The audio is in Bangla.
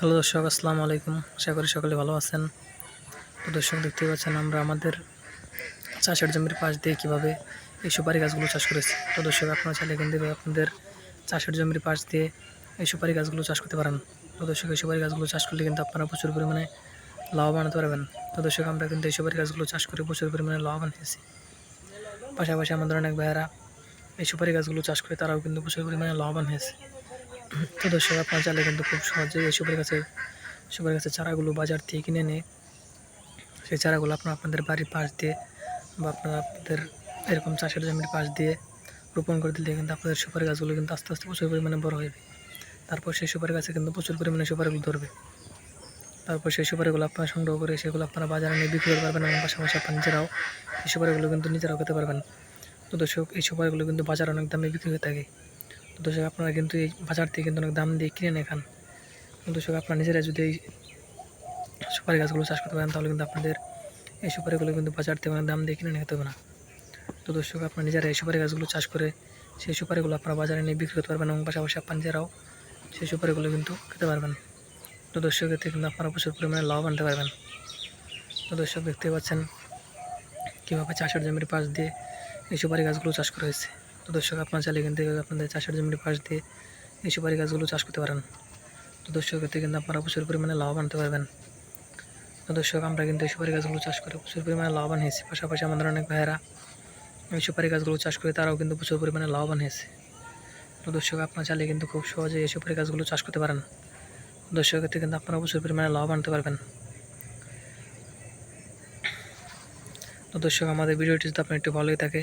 হ্যালো দর্শক, আসসালামু আলাইকুম। আশা করি সকলে ভালো আছেন। তো দর্শক দেখতে পাচ্ছেন আমরা আমাদের চাষের জমির পাশ দিয়ে কীভাবে এই সুপারি গাছগুলো চাষ করেছি। তো দর্শক, আপনারা চাইলে এখান থেকে আপনাদের চাষের জমির পাশ দিয়ে এই সুপারি গাছগুলো চাষ করতে পারেন। তো দর্শক, এই সুপারি গাছগুলো চাষ করলে কিন্তু আপনারা প্রচুর পরিমাণে লাভবান হতে পারবেন। তো দর্শক, আমরা কিন্তু এই সুপারি গাছগুলো চাষ করে প্রচুর পরিমাণে লাভবান হয়েছি। পাশাপাশি আমাদের অনেক ভাইয়েরা এই সুপারি গাছগুলো চাষ করে তারাও কিন্তু প্রচুর পরিমাণে লাভবান হয়েছে। তো দর্শক, আপনারা চাইলে কিন্তু খুব সহজেই এই সুপারি গাছের সুপারি গাছের চারাগুলো বাজার থেকে কিনে নিয়ে সেই চারাগুলো আপনারা আপনাদের বাড়ির পাশ দিয়ে বা আপনারা আপনাদের এরকম চাষের জমির পাশ দিয়ে রোপণ করে দিলে কিন্তু আপনাদের সুপারি গাছগুলো কিন্তু আস্তে আস্তে প্রচুর পরিমাণে বড় হবে তারপর সেই সুপারি গাছে কিন্তু প্রচুর পরিমাণে সুপারিগুলো ধরবে। তারপর সেই সুপারিগুলো আপনারা সংগ্রহ করে সেগুলো আপনারা বাজারে নিয়ে বিক্রি করতে পারবেন এবং পাশাপাশি আপনার নিজেরাও এই সুপারিগুলো কিন্তু নিজেরাও খেতে পারবেন। তো দর্শক, এই সুপারিগুলো কিন্তু বাজারে অনেক দামে বিক্রি হয়ে থাকে। দর্শক, আপনারা কিন্তু এই বাজার থেকে কিন্তু অনেক দাম দিয়ে কিনে নিয়ে খান। তো দর্শক, আপনারা নিজেরা যদি এই সুপারি গাছগুলো চাষ করতে পারেন, তাহলে কিন্তু আপনাদের এই সুপারিগুলো কিন্তু বাজার থেকে অনেক দাম দিয়ে কিনে নিতে হবে না। তো দর্শক, আপনারা নিজেরা এই সুপারি গাছগুলো চাষ করে সেই সুপারিগুলো আপনারা বাজারে নিয়ে বিক্রি করতে পারবেন এবং পাশাপাশি আপনার নিজেরাও সেই সুপারিগুলো কিন্তু খেতে পারবেন। তো দর্শক, এতে কিন্তু আপনারা প্রচুর পরিমাণে লাভ আনতে পারবেন। তো দর্শক দেখতে পাচ্ছেন কীভাবে চাষের জমির পাশ দিয়ে এই সুপারি গাছগুলো চাষ করা হয়েছে। তো দর্শক, আপনার চাইলে কিন্তু আপনাদের চাষের জমির পাশ দিয়ে এই সুপারি গাছগুলো চাষ করতে পারেন। তো দর্শক, এতে কিন্তু আপনারা প্রচুর পরিমাণে লাভ আনতে পারবেন। তো দর্শক, আমরা কিন্তু এই সুপারি গাছগুলো চাষ করে প্রচুর পরিমাণে লাভবান হয়েছি। পাশাপাশি আমাদের অনেক ভাইয়েরা এই সুপারি গাছগুলো চাষ করে তারাও কিন্তু প্রচুর পরিমাণে লাভবান হয়েছে। তো দর্শক, আপনার চাইলে কিন্তু খুব সহজে এই সুপারি গাছগুলো চাষ করতে পারেন। দর্শক, এতে কিন্তু আপনারা প্রচুর পরিমাণে লাভ আনতে পারবেন। তো দর্শক, আমাদের ভিডিওটি যদি আপনার একটু ভালোই থাকে